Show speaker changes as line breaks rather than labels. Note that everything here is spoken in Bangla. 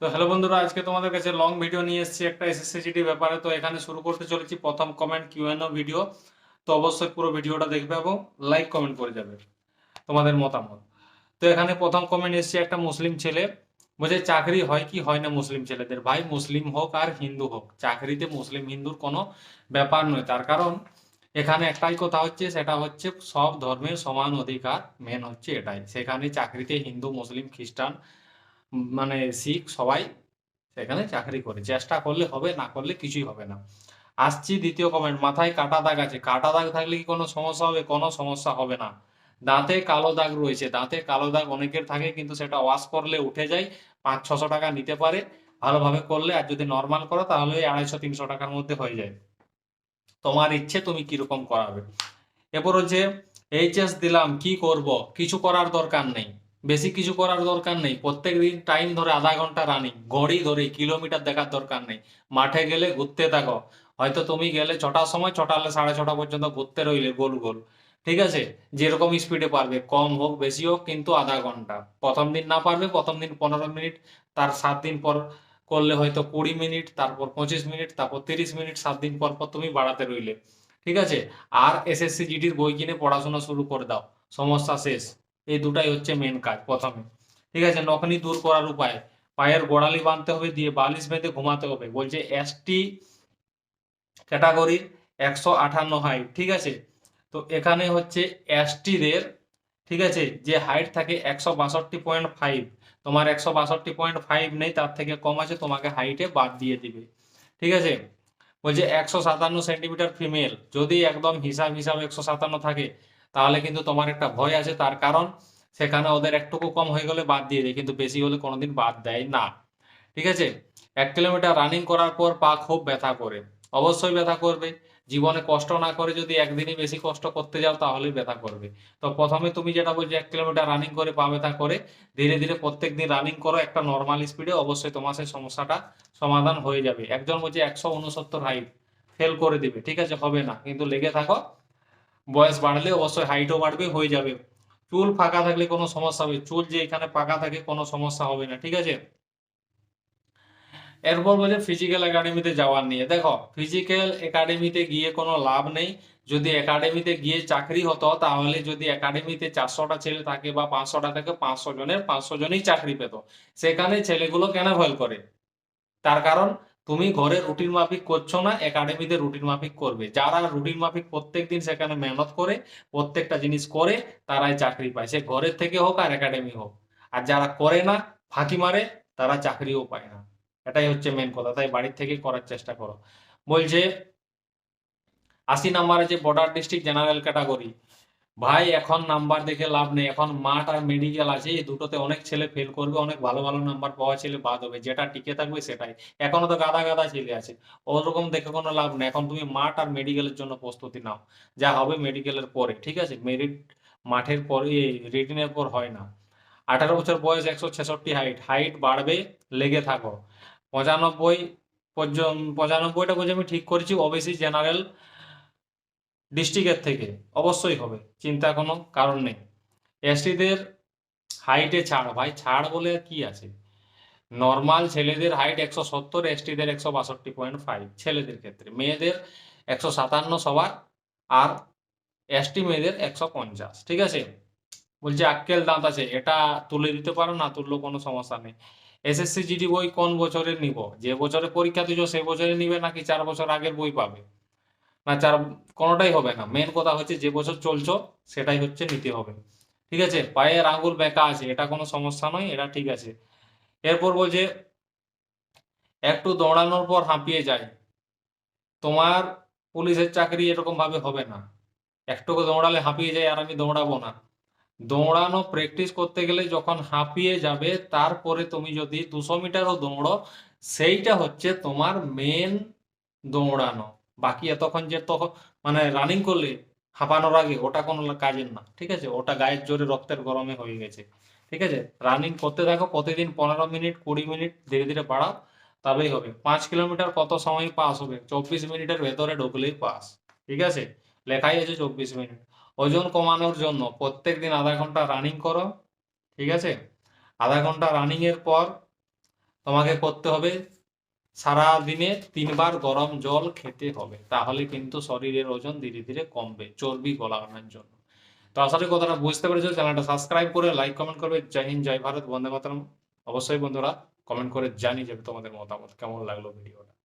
তো হ্যালো বন্ধুরা, আজকে তোমাদের কাছে লং ভিডিও নিয়ে এসেছি, একটা এসএসসিজিডি ব্যাপারে। তো এখানে শুরু করতে চলেছি প্রথম কমেন্ট কিউএনও ভিডিও তো অবশ্যই পুরো ভিডিওটা দেখবে এবং লাইক কমেন্ট করে যাবে তোমাদের মতামত। তো এখানে প্রথম কমেন্ট এসেছে একটা মুসলিম ছেলে। বলছে, চাকরি হয় কি হয় না মুসলিম ছেলেদের? ভাই, মুসলিম হোক আর হিন্দু হোক। চাকরিতে মুসলিম হিন্দুর কোনো ব্যাপার নয়। তার কারণ এখানে একটাই কথা হচ্ছে, সেটা হচ্ছে সব ধর্মের সমান অধিকার। মেন হচ্ছে এটাই। সেখানে চাকরিতে হিন্দু, মুসলিম, খ্রিস্টান মানে শিখ সবাই সেখানে চাকরি করে। চেষ্টা করলে হবে, না করলে কিছুই হবে না। আসছি দ্বিতীয় কমেন্ট মাথায় কাটা দাগ আছে। কাটা দাগ থাকলে কি কোনো সমস্যা হবে? কোনো সমস্যা হবে না। দাঁতে কালো দাগ রয়েছে। দাঁতে কালো দাগ অনেকের থাকে, কিন্তু সেটা ওয়াশ করলে উঠে যায়, পাঁচ, ছশো টাকা নিতে পারে। ভালোভাবে করলে, আর যদি নর্মাল করো, তাহলে আড়াইশো, তিনশো টাকার মধ্যে হয়ে যায়। তোমার ইচ্ছে, তুমি কীরকম করাবে? এরপর হচ্ছে এইচএস দিলাম, কি করব? কিছু করার দরকার নেই। বেশি কিছু করার দরকার নেই। প্রত্যেক দিন টাইম ধরে আধা ঘণ্টা রানিং ঘড়ি ধরে কিলোমিটার দেখার দরকার নেই। মাঠে গেলে ঘুরতে থাকো। হয়তো তুমি গেলে ছটার সময় ছটা সাড়ে ছটা পর্যন্ত ঘুরতে রইলে গোল গোল। ঠিক আছে? যেরকম স্পিডে পারবে, কম হোক, বেশি হোক, কিন্তু আধা ঘণ্টা। প্রথম দিন না পারবে, প্রথম দিন পনেরো মিনিট, তার সাত দিন পর করলে হয়তো কুড়ি মিনিট, তারপর পঁচিশ মিনিট, তারপর তিরিশ মিনিট, সাত দিন পর পর তুমি বাড়াতে রইলে। ঠিক আছে? আর এসএসসি জিডির বই কিনে পড়াশোনা শুরু করে দাও। সমস্যা শেষ। এই দুটাই হচ্ছে মেন কাজ প্রথমে। ঠিক আছে, নখনি দূর করার উপায়। পায়ের গোড়ালি বাঁধতে হবে, দিয়ে বালিশ বেঁধে ঘুমাতে হবে। বলছে এসটি ক্যাটাগরির একশো আঠান্ন হাইট ঠিক আছে? তো এখানে হচ্ছে এসটিদের ঠিক আছে, যে হাইট থাকে একশো বাষট্টি পয়েন্ট ফাইভ তোমার একশো বাষট্টি পয়েন্ট ফাইভ নেই, তার থেকে কম আছে, তোমাকে হাইটে বাদ দিয়ে দিবে। ঠিক আছে? বলছে একশো সাতান্ন সেন্টিমিটার ফিমেল যদি একদম হিসাব হিসাব একশো সাতান্ন থাকে তাহলে কিন্তু তোমার একটা ভয় আছে, তার কারণ সেখানে ওদের একটুকু কম হয়ে গেলে বাদ দিয়ে দেয়, কিন্তু বেশি হলে কোনোদিন বাদ দেয় না। ঠিক আছে? এক কিলোমিটার রানিং করার পর পা খুব ব্যথা করে। অবশ্যই ব্যথা করবে। জীবনে কষ্ট না করে যদি একদিনই বেশি কষ্ট করতে যাও, তাহলেই ব্যথা করবে। তো প্রথমে তুমি যেটা বলছো, এক কিলোমিটার রানিং করে পা ব্যথা করে, ধীরে ধীরে প্রত্যেক দিন রানিং করো একটা নর্মাল স্পিডে অবশ্যই তোমার সেই সমস্যাটা সমাধান হয়ে যাবে। একজন বলছে একশো উনসত্তর হাইট ফেল করে দিবে। ঠিক আছে? হবে না। কিন্তু লেগে থাকো বয়স বাড়লে অবশ্যই হাইটও বাড়বে, হয়ে যাবে। চুল ফাঁকা থাকলে কোনো সমস্যা হবে, চুল যে এখানে পাকা থাকে কোনো সমস্যা হবে না, ঠিক আছে? এরপর বলছে ফিজিক্যাল একাডেমিতে যাওয়ার নিয়ে। দেখো ফিজিক্যাল একাডেমিতে গিয়ে কোনো লাভ নেই। যদি একাডেমিতে গিয়ে চাকরি হতো, তাহলে যদি একাডেমিতে চারশোটা ছেলে থাকে বা পাঁচশোটা থাকে, পাঁচশো জনের পাঁচশো জনই চাকরি পেত। সেখানে ছেলেগুলো কেন ভয় করে? তার কারণ তুমি ঘরে রুটিন মাফিক করছ না, একাডেমিতে রুটিন মাফিক করবে। যারা রুটিন মাফিক প্রত্যেক দিন সেখানে মেহনত করে, প্রত্যেকটা জিনিস করে, তারাই চাকরি পায়। সে ঘরের থেকে হোক আর একাডেমি হোক। আর যারা করে না, ফাঁকি মারে, তারা চাকরিও পায় না। এটাই হচ্ছে মেন কথা। তাই বাড়ির থেকে করার চেষ্টা করো। বলছে, আশি নাম্বার যে বর্ডার ডিস্ট্রিক্ট জেনারেল ক্যাটাগরি ভাই, এখন নাম্বার দেখে লাভ নেই। এখন মাঠ আর মেডিকেল আছে, এই দুটোতে অনেক ছেলে ফেল করবে, অনেক ভালো ভালো নাম্বার পাওয়া ছেলে বাদ হবে। যেটা টিকে থাকবে সেটাই। এখনও তো গাদা গাদা ছেলে আছে। ওরকম দেখে কোনো লাভ নেই। এখন তুমি মাঠ আর মেডিকেলের জন্য প্রস্তুতি নাও। যা হবে মেডিকেলের পরে, ঠিক আছে? মেরিট মাঠের পরে রিটিনের পর হয় না। আঠারো বছর বয়স, একশো ছেষট্টি হাইট হাইট বাড়বে, লেগে থাকো। পঁচানব্বই পর্যন্ত, পঁচানব্বইটা বলছে আমি ঠিক করেছি। ওবিসি জেনারেল ডিস্ট্রিক্টের থেকে, অবশ্যই হবে চিন্তা কোনো কারণ নেই। এসটিদের হাইটে ছাড়, ভাই, ছাড় বলে কি আছে? নর্মাল ছেলেদের হাইট একশো সত্তর, এসটিদের একশো বাষট্টি পয়েন্ট ফাইভ ছেলেদের ক্ষেত্রে। মেয়েদের একশো সাতান্ন সবার আর এসটি মেয়েদের একশো পঞ্চাশ, ঠিক আছে? বলছে, আক্কেল দাঁত আছে, এটা তুলে দিতে পারো, না তুললেও কোনো সমস্যা নেই। এসএসসি জিডি বই কোন বছরে নিব? যে বছরে পরীক্ষা দিছো সেই বছরে নিবে নাকি চার বছর আগের বই পাবে? না, চার, কোনোটাই হবে না। মেন কথা হচ্ছে যে বছর চলছো, সেটাই হচ্ছে নিতে হবে। ঠিক আছে? পায়ের আঙুল বেঁকা আছে, এটা কোনো সমস্যা নয়, এটা ঠিক আছে। এরপর বলছে, একটু দৌড়ানোর পর হাঁপিয়ে যায়। তোমার পুলিশের চাকরি এরকম ভাবে হবে না। একটু দৌড়ালে হাঁপিয়ে যায়, আর আমি দৌড়াবো না। দৌড়ানো প্র্যাকটিস করতে গেলে যখন হাঁপিয়ে যাবে, তারপরে তুমি যদি দুশো মিটারও দৌড়ো, সেইটা হচ্ছে তোমার মেন দৌড়ানো। বাকি এতক্ষণ যে তখন মানে রানিং করলে, হাঁপানোর আগে ওটা কোনো কাজের না, ঠিক আছে? ওটা গায়ের জোরে রক্তের গরমে হয়ে গেছে, ঠিক আছে? রানিং করতে থাকো, প্রতিদিন পনেরো মিনিট, কুড়ি মিনিট, ধীরে ধীরে বাড়াও, তবেই হবে। পাঁচ কিলোমিটার কত সময় পাস হবে? চব্বিশ মিনিটের ভেতরে ঢুকলেই পাস, ঠিক আছে? লেখাই আছে চব্বিশ মিনিট। ওজন কমানোর জন্য প্রত্যেক দিন আধা ঘণ্টা রানিং করো, ঠিক আছে? আধা ঘণ্টা রানিংয়ের পর তোমাকে করতে হবে সারা দিনে তিনবার গরম জল খেতে হবে, তাহলে কিন্তু শরীরের ওজন ধীরে ধীরে কমবে চর্বি গলানোর জন্য। তো আসলে কথাটা বুঝতে পেরেছ। চ্যানেলটা সাবস্ক্রাইব করে লাইক কমেন্ট করবে। জয় হিন্দ, জয় ভারত, বন্দে মাতরম। অবশ্যই বন্ধুরা কমেন্ট করে জানিয়ে যাবে তোমাদের মতামত। কেমন লাগল ভিডিওটা?